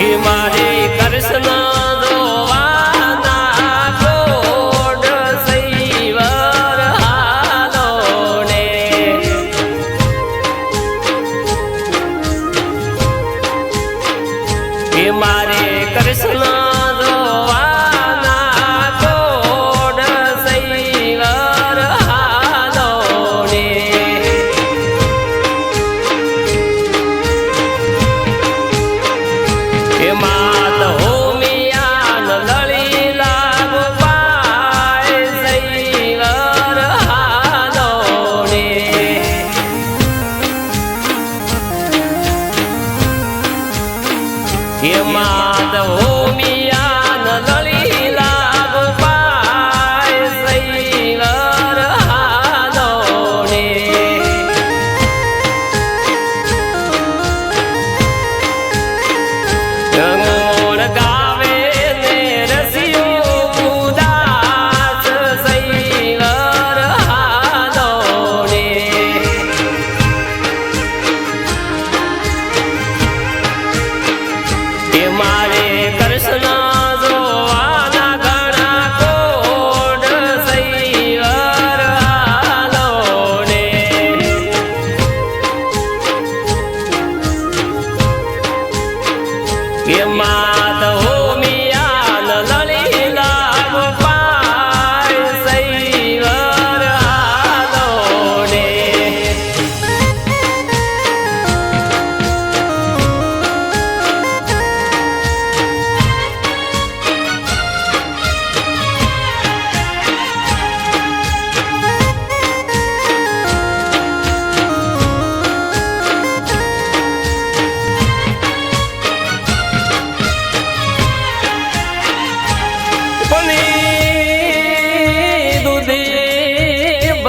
हिमारे એ માધવો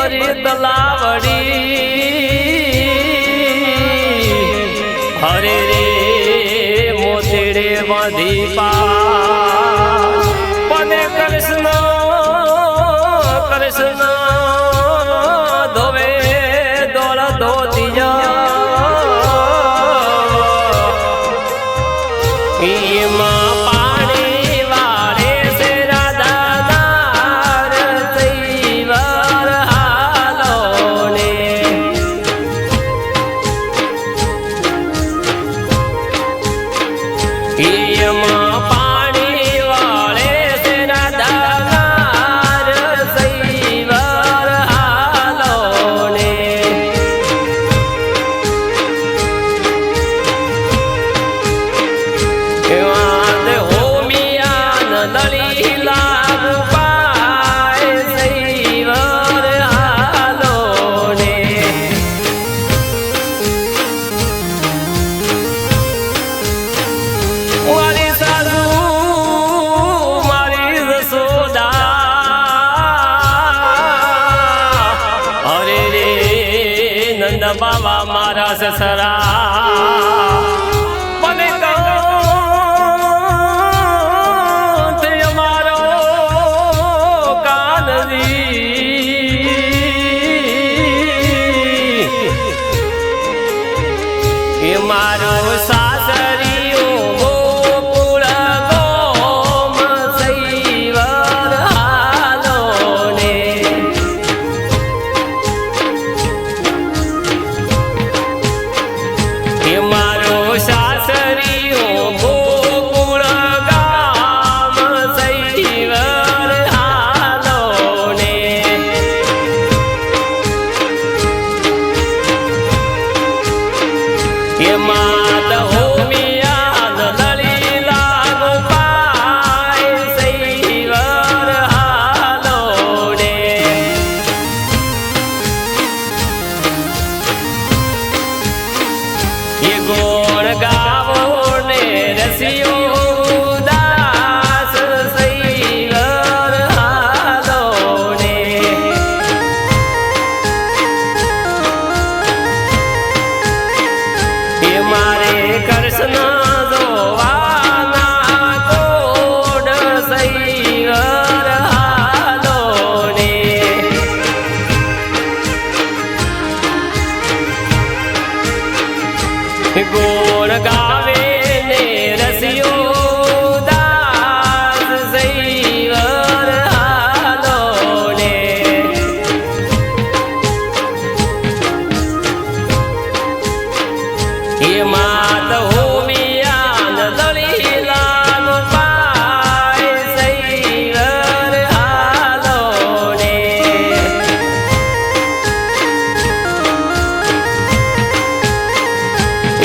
ભરી તલાવડી. હરે રે મોતીડે વધી પા. પને કૃષ્ણ કૃષ્ણ ધોવે દોળ ધોતી માં Yeah, my. બાવા મારા સસરા. તે અમારો કાનજી એ મારો સાસરી It's you.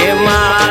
એમાં